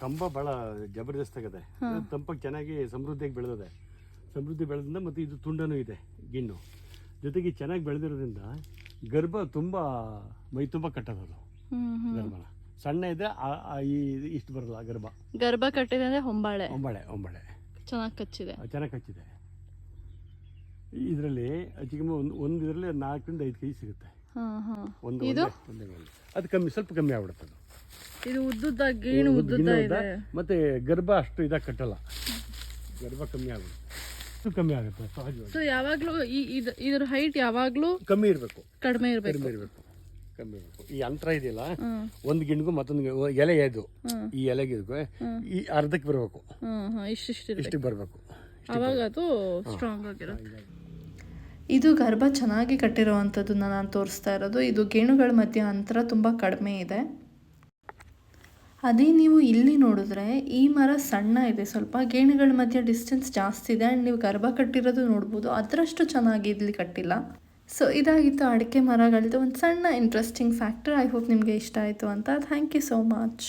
ಕಂಬ ಬಹಳ ಜಬರ್ದಸ್ತ್ ಆಗದೆ ತಂಪಾಗಿ ಚೆನ್ನಾಗಿ ಸಮೃದ್ಧಿಯಾಗಿ ಬೆಳೆದಿದೆ. ಸಮೃದ್ಧಿ ಬೆಳೆದಿಂದ ಮತ್ತು ಇದು ತುಂಡನೂ ಇದೆ ಗಿಣ್ಣು. ಜೊತೆಗೆ ಚೆನ್ನಾಗಿ ಬೆಳೆದಿರೋದ್ರಿಂದ ಗರ್ಭ ತುಂಬ ಮೈ ತುಂಬ ಕಟ್ಟೋದು ಗರ್ಭನ. ಸಣ್ಣ ಇದೆ ಈ ಇಷ್ಟು ಬರಲ್ಲ ಗರ್ಭ. ಗರ್ಭ ಕಟ್ಟಿದೆ ಅಂದ್ರೆ ಹೊಂಬಾಳೆ. ಹೊಂಬಾಳೆ ಹೊಂಬಾಳೆ. ಚೆನ್ನಾಗಿ ಕಚ್ಚಿದೆ. ಚೆನ್ನಾಗಿ ಕಚ್ಚಿದೆ. ಇದರಲ್ಲಿ ಹೆಚ್ಚಿಗೆ ಒಂದು ಒಂದು ಇದರಲ್ಲಿ ನಾಲ್ಕರಿಂದ ಐದು ಕೆ ಜಿ ಸಿಗುತ್ತೆ ಒಂದು. ಅದು ಕಮ್ಮಿ ಸ್ವಲ್ಪ ಕಮ್ಮಿ ಆಗ್ಬಿಡುತ್ತೆ ಅದು. ಇದು ಉದ್ದುದ್ದ ಗೇಣು ಉದ್ದ- ಉದ್ದುದ್ದ ಇದೆ? ಮತ್ತೆ ಗರ್ಭ ಅಷ್ಟು ಇದಾಗಿ ಕಟ್ಟಲ್ಲ. ಗರ್ಭ ಕಮ್ಮಿ ಆಗುತ್ತೆ. ಇದು ಕಮ್ಮಿ ಆಗುತ್ತೆ ಸಹಜವಾಗಿ. ಸೊ ಯಾವಾಗ್ಲೂ ಈ ಇದ್- ಇದ್ರ ಹೈಟ್ ಯಾವಾಗ್ಲೂ ಕಮ್ಮಿ ಇರಬೇಕು. ಕಡಿಮೆ ಇರಬೇಕು. ಕಡಿಮೆ ಇರಬೇಕು. ಕಮ್ಮಿ ಇರಬೇಕು. ಈ ಅಂತರ ಇದೆಯಲ್ಲ ಹ್ಮ್. ಒಂದು ಗಿಣ್ಗೂ ಮತ್ತೊಂದು ಎಲೆ ಇದು ಹ್ಮ್. ಈ ಎಲೆಗೆ ಈ ಅರ್ಧಕ್ಕೆ ಬರಬೇಕು. ಹ್ಮ್ ಹಾ ಇಷ್ಟಿಷ್ಟು ಇರ್ಬೇಕು. ಇಷ್ಟಿಗೆ ಬರಬೇಕು. ಅವಾಗ ಅದು ಸ್ಟ್ರಾಂಗ್ ಆಗಿರುತ್ತೆ. ಇದು ಗರ್ಭ ಚೆನ್ನಾಗಿ ಕಟ್ಟಿರುವಂಥದ್ದನ್ನ ನಾನು ತೋರಿಸ್ತಾ ಇರೋದು. ಇದು ಗೇಣುಗಳ ಮಧ್ಯೆ ಅಂತರ ತುಂಬ ಕಡಿಮೆ ಇದೆ. ಅದೇ ನೀವು ಇಲ್ಲಿ ನೋಡಿದ್ರೆ ಈ ಮರ ಸಣ್ಣ ಇದೆ. ಸ್ವಲ್ಪ ಗೇಣುಗಳ ಮಧ್ಯೆ ಡಿಸ್ಟೆನ್ಸ್ ಜಾಸ್ತಿ ಇದೆ. ಆ್ಯಂಡ್ ನೀವು ಗರ್ಭ ಕಟ್ಟಿರೋದು ನೋಡ್ಬೋದು. ಅದರಷ್ಟು ಚೆನ್ನಾಗಿ ಇಲ್ಲಿ ಕಟ್ಟಿಲ್ಲ. ಸೊ ಇದಾಗಿತ್ತು ಅಡಿಕೆ ಮರಗಳದ್ದು. ಒಂದು ಸಣ್ಣ ಇಂಟ್ರೆಸ್ಟಿಂಗ್ ಫ್ಯಾಕ್ಟರ್ ಐ ಹೋಪ್ ನಿಮಗೆ ಇಷ್ಟ ಆಯಿತು ಅಂತ. Thank you so much